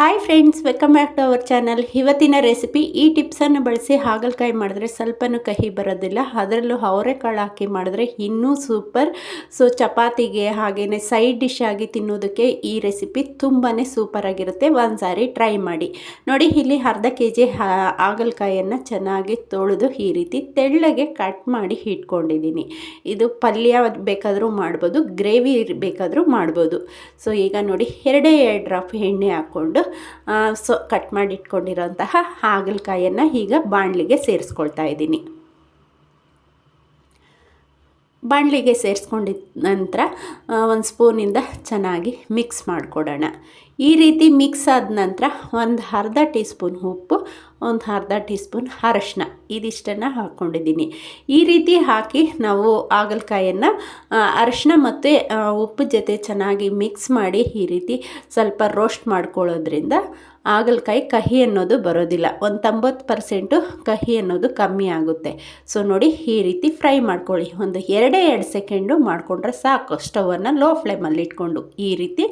Hi friends welcome back to our channel ಇವತ್ತಿನ recipe ಈ ಟಿಪ್ಸನ್ನು ಬಳಸಿ ಹಾಗಲಕಾಯಿ ಮಾಡಿದ್ರೆ ಸ್ವಲ್ಪನೂ ಕಹಿ ಬರೋದಿಲ್ಲ. ಅದರಲ್ಲೂ ಅವರೆಕಾಳು ಹಾಕಿ ಮಾಡಿದ್ರೆ ಇನ್ನೂ ಸೂಪರ್ ಸೊ ಚಪಾತಿಗೆ ಹಾಗೆಯೇ ಸೈಡ್ ಡಿಶ್ ಆಗಿ ತಿನ್ನೋದಕ್ಕೆ ಈ ರೆಸಿಪಿ ತುಂಬಾ ಸೂಪರಾಗಿರುತ್ತೆ ಒಂದು ಸಾರಿ ಟ್ರೈ ಮಾಡಿ. ನೋಡಿ, ಇಲ್ಲಿ ಅರ್ಧ ಕೆ ಜಿ ಹಾಗಲಕಾಯಿಯನ್ನು ಚೆನ್ನಾಗಿ ತೊಳೆದು ಈ ರೀತಿ ತೆಳ್ಳಗೆ ಕಟ್ ಮಾಡಿ ಇಟ್ಕೊಂಡಿದ್ದೀನಿ. ಇದು ಪಲ್ಯ ಬೇಕಾದರೂ ಮಾಡ್ಬೋದು ಗ್ರೇವಿ ಬೇಕಾದರೂ ಮಾಡ್ಬೋದು. ಸೊ ಈಗ ನೋಡಿ, ಎರಡೇ ಎರಡು ಡ್ರಾಪ್ ಎಣ್ಣೆ ಹಾಕ್ಕೊಂಡು ಸೊ ಕಟ್ ಮಾಡಿ ಇಟ್ಕೊಂಡಿರೋಂತಹ ಹಾಗಲಕಾಯಿಯನ್ನು ಈಗ ಬಾಣಲಿಗೆ ಸೇರಿಸ್ಕೊಳ್ತಾ ಇದ್ದೀನಿ. ಬಾಣಲಿಗೆ ಸೇರಿಸ್ಕೊಂಡಿದ್ದ ನಂತರ ಒಂದು ಸ್ಪೂನಿಂದ ಚೆನ್ನಾಗಿ ಮಿಕ್ಸ್ ಮಾಡಿಕೊಡೋಣ. ಈ ರೀತಿ ಮಿಕ್ಸ್ ಆದ ನಂತರ ಒಂದು ಅರ್ಧ ಟೀ ಸ್ಪೂನ್ ಉಪ್ಪು, ಒಂದು ಅರ್ಧ ಟೀ ಸ್ಪೂನ್ ಅರಶಿನ ಇದಿಷ್ಟನ್ನು ಹಾಕ್ಕೊಂಡಿದ್ದೀನಿ ಈ ರೀತಿ ಹಾಕಿ ನಾವು ಹಾಗಲಕಾಯನ್ನು ಅರಶಿನ ಮತ್ತು ಉಪ್ಪು ಜೊತೆ ಚೆನ್ನಾಗಿ ಮಿಕ್ಸ್ ಮಾಡಿ ಈ ರೀತಿ ಸ್ವಲ್ಪ ರೋಸ್ಟ್ ಮಾಡ್ಕೊಳ್ಳೋದ್ರಿಂದ ಹಾಗಲಕಾಯಿ ಕಹಿ ಅನ್ನೋದು ಬರೋದಿಲ್ಲ. ಒಂದು ತೊಂಬತ್ತು ಪರ್ಸೆಂಟು ಕಹಿ ಅನ್ನೋದು ಕಮ್ಮಿ ಆಗುತ್ತೆ. ಸೊ, ನೋಡಿ ಈ ರೀತಿ ಫ್ರೈ ಮಾಡ್ಕೊಳ್ಳಿ. ಒಂದು ಎರಡೇ ಎರಡು ಸೆಕೆಂಡು ಮಾಡಿಕೊಂಡ್ರೆ ಸಾಕು. ಸ್ಟವನ್ನು ಲೋ ಫ್ಲೇಮಲ್ಲಿ ಇಟ್ಕೊಂಡು ಈ ರೀತಿ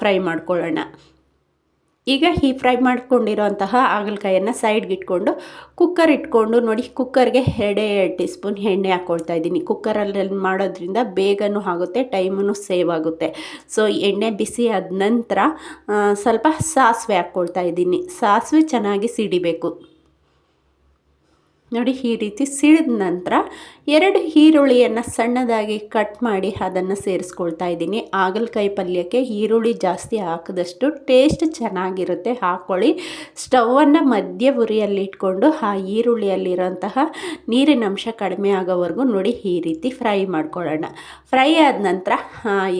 ಫ್ರೈ ಮಾಡ್ಕೊಳ್ಳೋಣ. ಈಗ ಈ ಫ್ರೈ ಮಾಡ್ಕೊಂಡಿರೋಂತಹ ಹಾಗಲಕಾಯನ್ನು ಸೈಡ್ಗೆ ಇಟ್ಕೊಂಡು ಕುಕ್ಕರ್ ಇಟ್ಕೊಂಡು ನೋಡಿ, ಕುಕ್ಕರ್ಗೆ ಎರಡೇ ಎರಡು ಟೀ ಸ್ಪೂನ್ ಎಣ್ಣೆ ಹಾಕ್ಕೊಳ್ತಾ ಇದ್ದೀನಿ. ಕುಕ್ಕರಲ್ಲಿ ಮಾಡೋದ್ರಿಂದ ಬೇಗನೂ ಆಗುತ್ತೆ ಟೈಮೂ ಸೇವ್ ಆಗುತ್ತೆ. ಸೊ ಎಣ್ಣೆ ಬಿಸಿ ಆದ ನಂತರ ಸ್ವಲ್ಪ ಸಾಸಿವೆ ಹಾಕ್ಕೊಳ್ತಾ ಇದ್ದೀನಿ. ಸಾಸಿವೆ ಚೆನ್ನಾಗಿ ಸಿಡಿಬೇಕು. ನೋಡಿ ಈ ರೀತಿ ಸಿಡಿದ ನಂತರ ಎರಡು ಈರುಳ್ಳಿಯನ್ನು ಸಣ್ಣದಾಗಿ ಕಟ್ ಮಾಡಿ ಅದನ್ನು ಸೇರಿಸ್ಕೊಳ್ತಾ ಇದ್ದೀನಿ. ಹಾಗಲಕಾಯಿ ಪಲ್ಯಕ್ಕೆ ಈರುಳ್ಳಿ ಜಾಸ್ತಿ ಹಾಕಿದಷ್ಟು ಟೇಸ್ಟ್ ಚೆನ್ನಾಗಿರುತ್ತೆ. ಹಾಕ್ಕೊಳ್ಳಿ ಸ್ಟವನ್ನು ಮಧ್ಯ ಉರಿಯಲ್ಲಿ ಇಟ್ಕೊಂಡು ಆ ಈರುಳ್ಳಿಯಲ್ಲಿರೋಂತಹ ನೀರಿನ ಅಂಶ ಕಡಿಮೆ ಆಗೋವರೆಗೂ ನೋಡಿ ಈ ರೀತಿ ಫ್ರೈ ಮಾಡ್ಕೊಳ್ಳೋಣ. ಫ್ರೈ ಆದ ನಂತರ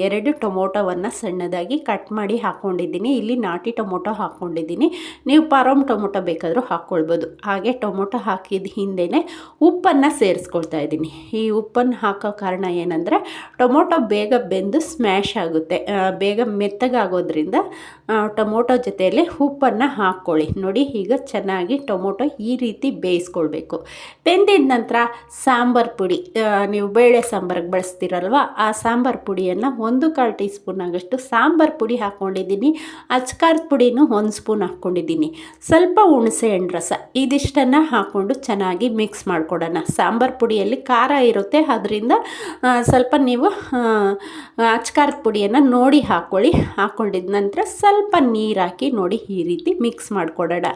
ಎರಡು ಟೊಮೊಟೊವನ್ನು ಸಣ್ಣದಾಗಿ ಕಟ್ ಮಾಡಿ ಹಾಕ್ಕೊಂಡಿದ್ದೀನಿ ಇಲ್ಲಿ ನಾಟಿ ಟೊಮೊಟೊ ಹಾಕ್ಕೊಂಡಿದ್ದೀನಿ ನೀವು ಪಾರಮ್ ಟೊಮೊಟೊ ಬೇಕಾದರೂ ಹಾಕ್ಕೊಳ್ಬೋದು. ಹಾಗೆ ಟೊಮೊಟೊ ಹಾಕಿದ ಹಿಂದೆಯೇ ಉಪ್ಪನ್ನು ಸೇರಿಸ್ಕೊಳ್ತಾ ಇದ್ದೀನಿ. ಈ ಉಪ್ಪನ್ನು ಹಾಕೋ ಕಾರಣ ಏನಂದರೆ ಟೊಮೊಟೊ ಬೇಗ ಬೆಂದು ಸ್ಮ್ಯಾಶ್ ಆಗುತ್ತೆ. ಬೇಗ ಮೆತ್ತಗಾಗೋದ್ರಿಂದ ಟೊಮೊಟೊ ಜೊತೆಯಲ್ಲಿ ಉಪ್ಪನ್ನು ಹಾಕ್ಕೊಳ್ಳಿ. ನೋಡಿ, ಈಗ ಚೆನ್ನಾಗಿ ಟೊಮೊಟೊ ಈ ರೀತಿ ಬೇಯಿಸ್ಕೊಳ್ಬೇಕು. ಬೆಂದಿದ ನಂತರ ಸಾಂಬಾರು ಪುಡಿ ನೀವು ಬೇಳೆ ಸಾಂಬಾರಿಗೆ ಬಳಸ್ತೀರಲ್ವ, ಆ ಸಾಂಬಾರು ಪುಡಿಯನ್ನು ಒಂದು ಕಾಲು ಟೀ ಸ್ಪೂನ್ ಆಗಷ್ಟು ಸಾಂಬಾರು ಪುಡಿ ಹಾಕ್ಕೊಂಡಿದ್ದೀನಿ ಅಚ್ಕಾರದ ಪುಡಿನೂ ಒಂದು ಸ್ಪೂನ್ ಹಾಕ್ಕೊಂಡಿದ್ದೀನಿ ಸ್ವಲ್ಪ ಹುಣಸೆ ಹಣ್ಣು ರಸ, ಇದಿಷ್ಟನ್ನು ಹಾಕ್ಕೊಂಡು ಚೆನ್ನಾಗಿ ಮಿಕ್ಸ್ ಮಾಡಿಕೊಡೋಣ. ಸಾಂಬಾರು ಪುಡಿಯಲ್ಲಿ ಖಾರ ಇರುತ್ತೆ ಅದರಿಂದ ಸ್ವಲ್ಪ ನೀವು ಅಚ್ಕಾರದ ಪುಡಿಯನ್ನು ನೋಡಿ ಹಾಕ್ಕೊಳ್ಳಿ ಹಾಕ್ಕೊಂಡಿದ ನಂತರ ಸ್ವಲ್ಪ ನೀರು ಹಾಕಿ ನೋಡಿ ಈ ರೀತಿ ಮಿಕ್ಸ್ ಮಾಡಿಕೊಡೋಣ.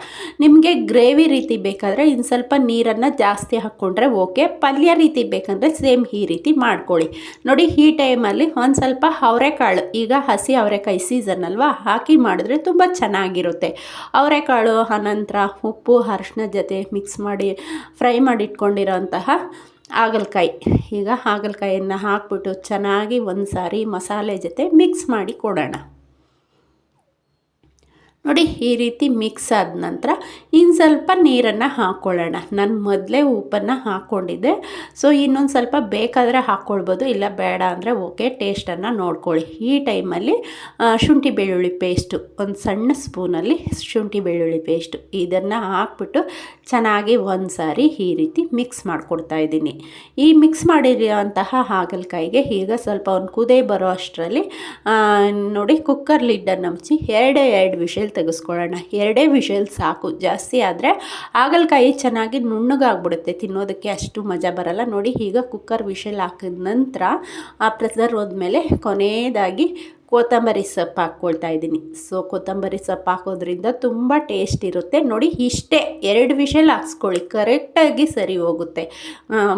ನಿಮಗೆ ಗ್ರೇವಿ ರೀತಿ ಬೇಕಾದರೆ ಇನ್ನು ಸ್ವಲ್ಪ ನೀರನ್ನು ಜಾಸ್ತಿ ಹಾಕ್ಕೊಂಡ್ರೆ ಓಕೆ ಪಲ್ಯ ರೀತಿ ಬೇಕಂದರೆ ಸೇಮ್ ಈ ರೀತಿ ಮಾಡ್ಕೊಳ್ಳಿ. ನೋಡಿ ಈ ಟೈಮಲ್ಲಿ ಒಂದು ಸ್ವಲ್ಪ ಅವರೆಕಾಳು, ಈಗ ಹಸಿ ಅವರೆಕಾಯಿ ಸೀಸನ್ ಅಲ್ವಾ, ಹಾಕಿ ಮಾಡಿದ್ರೆ ತುಂಬ ಚೆನ್ನಾಗಿರುತ್ತೆ. ಅವರೆಕಾಳು ಆನಂತರ ಉಪ್ಪು ಅರಿಶಿನ ಜೊತೆ ಮಿಕ್ಸ್ ಮಾಡಿ ಫ್ರೈ ಮಾಡಿ ಇಟ್ಕೊಂಡಿರೋಂತಹ ಹಾಗಲಕಾಯಿ. ಈಗ ಹಾಗಲಕಾಯಿಯನ್ನು ಹಾಕ್ಬಿಟ್ಟು ಚೆನ್ನಾಗಿ ಒಂದು ಸಾರಿ ಮಸಾಲೆ ಜೊತೆ ಮಿಕ್ಸ್ ಮಾಡಿ ಕೊಡೋಣ. ನೋಡಿ, ಈ ರೀತಿ ಮಿಕ್ಸ್ ಆದ ನಂತರ ಇನ್ನು ಸ್ವಲ್ಪ ನೀರನ್ನು ಹಾಕ್ಕೊಳ್ಳೋಣ ನಾನು ಮೊದಲೇ ಉಪ್ಪನ್ನು ಹಾಕ್ಕೊಂಡಿದ್ದೆ ಸೊ ಇನ್ನೊಂದು ಸ್ವಲ್ಪ ಬೇಕಾದರೆ ಹಾಕ್ಕೊಳ್ಬೋದು ಇಲ್ಲ ಬೇಡ ಅಂದರೆ ಓಕೆ ಟೇಸ್ಟನ್ನು ನೋಡ್ಕೊಳ್ಳಿ. ಈ ಟೈಮಲ್ಲಿ ಶುಂಠಿ ಬೆಳ್ಳುಳ್ಳಿ ಪೇಸ್ಟು ಒಂದು ಸಣ್ಣ ಸ್ಪೂನಲ್ಲಿ ಶುಂಠಿ ಬೆಳ್ಳುಳ್ಳಿ ಪೇಸ್ಟು ಇದನ್ನು ಹಾಕ್ಬಿಟ್ಟು ಚೆನ್ನಾಗಿ ಒಂದು ಸಾರಿ ಈ ರೀತಿ ಮಿಕ್ಸ್ ಮಾಡಿಕೊಡ್ತಾ ಇದ್ದೀನಿ. ಈ ಮಿಕ್ಸ್ ಮಾಡಿರೋಂತಹ ಹಾಗಲಕಾಯಿಗೆ ಈಗ ಸ್ವಲ್ಪ ಒಂದು ಕುದೇ ಬರೋ ಅಷ್ಟರಲ್ಲಿ ನೋಡಿ ಕುಕ್ಕರ್ ಲಿಡ್ಡನ್ನು ಮುಚ್ಚಿ ಎರಡೇ ಎರಡು ವಿಷಲ್ ತೆಗೆಸ್ಕೊಳ್ಳೋಣ. ಎರಡೇ ವಿಷಲ್ ಸಾಕು. ಜಾಸ್ತಿ ಆದರೆ ಹಾಗಲಕಾಯಿ ಚೆನ್ನಾಗಿ ನುಣ್ಣಗಾಗ್ಬಿಡುತ್ತೆ. ತಿನ್ನೋದಕ್ಕೆ ಅಷ್ಟು ಮಜಾ ಬರಲ್ಲ. ನೋಡಿ, ಈಗ ಕುಕ್ಕರ್ ವಿಷಲ್ ಹಾಕಿದ ನಂತರ ಆ ಪ್ರೆಸರ್ ಹೋದ್ಮೇಲೆ ಕೊನೆಯದಾಗಿ ಕೊತ್ತಂಬರಿ ಸೊಪ್ಪು ಹಾಕ್ಕೊಳ್ತಾ ಇದ್ದೀನಿ. ಸೊ ಕೊತ್ತಂಬರಿ ಸೊಪ್ಪು ಹಾಕೋದ್ರಿಂದ ತುಂಬ ಟೇಸ್ಟ್ ಇರುತ್ತೆ. ನೋಡಿ, ಇಷ್ಟೇ ಎರಡು ವಿಷಲ್ ಹಾಕ್ಸ್ಕೊಳ್ಳಿ. ಕರೆಕ್ಟಾಗಿ ಸರಿ ಹೋಗುತ್ತೆ.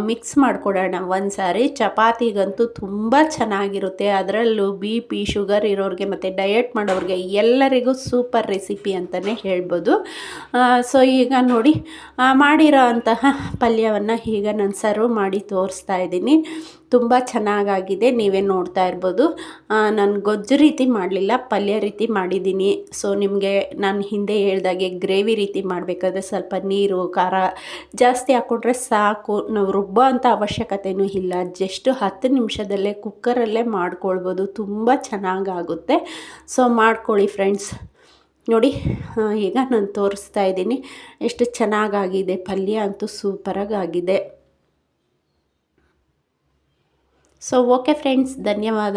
ಮಿಕ್ಸ್ ಮಾಡಿಕೊಡೋಣ ಒಂದು ಸಾರಿ ಚಪಾತಿಗಂತೂ ತುಂಬ ಚೆನ್ನಾಗಿರುತ್ತೆ. ಅದರಲ್ಲೂ ಬಿ ಪಿ ಶುಗರ್ ಇರೋರಿಗೆ ಮತ್ತು ಡಯಟ್ ಮಾಡೋರಿಗೆ ಎಲ್ಲರಿಗೂ ಸೂಪರ್ ರೆಸಿಪಿ ಅಂತಲೇ ಹೇಳ್ಬೋದು. ಸೊ ಈಗ ನೋಡಿ ಮಾಡಿರೋ ಅಂತಹ ಪಲ್ಯವನ್ನು ಈಗ ನಾನು ಸರ್ವ್ ಮಾಡಿ ತೋರಿಸ್ತಾ ಇದ್ದೀನಿ. ತುಂಬ ಚೆನ್ನಾಗಾಗಿದೆ, ನೀವೇ ನೋಡ್ತಾ ಇರ್ಬೋದು. ನಾನು ಗೊಜ್ಜು ರೀತಿ ಮಾಡಲಿಲ್ಲ, ಪಲ್ಯ ರೀತಿ ಮಾಡಿದ್ದೀನಿ. ಸೊ ನಿಮಗೆ ನಾನು ಹಿಂದೆ ಹೇಳ್ದಾಗೆ ಗ್ರೇವಿ ರೀತಿ ಮಾಡಬೇಕಾದ್ರೆ ಸ್ವಲ್ಪ ನೀರು, ಖಾರ ಜಾಸ್ತಿ ಹಾಕ್ಕೊಂಡ್ರೆ ಸಾಕು. ನಾವು ರುಬ್ಬೋ ಅಂಥ ಅವಶ್ಯಕತೆಯೂ ಇಲ್ಲ. ಜಸ್ಟ್ ಹತ್ತು ನಿಮಿಷದಲ್ಲೇ ಕುಕ್ಕರಲ್ಲೇ ಮಾಡ್ಕೊಳ್ಬೋದು. ತುಂಬ ಚೆನ್ನಾಗಾಗುತ್ತೆ. ಸೊ ಮಾಡ್ಕೊಳ್ಳಿ ಫ್ರೆಂಡ್ಸ್. ನೋಡಿ ಈಗ ನಾನು ತೋರಿಸ್ತಾ ಇದ್ದೀನಿ. ಎಷ್ಟು ಚೆನ್ನಾಗಾಗಿದೆ. ಪಲ್ಯ ಅಂತೂ ಸೂಪರಾಗಿ ಆಗಿದೆ ಸೊ ಓಕೆ ಫ್ರೆಂಡ್ಸ್ ಧನ್ಯವಾದ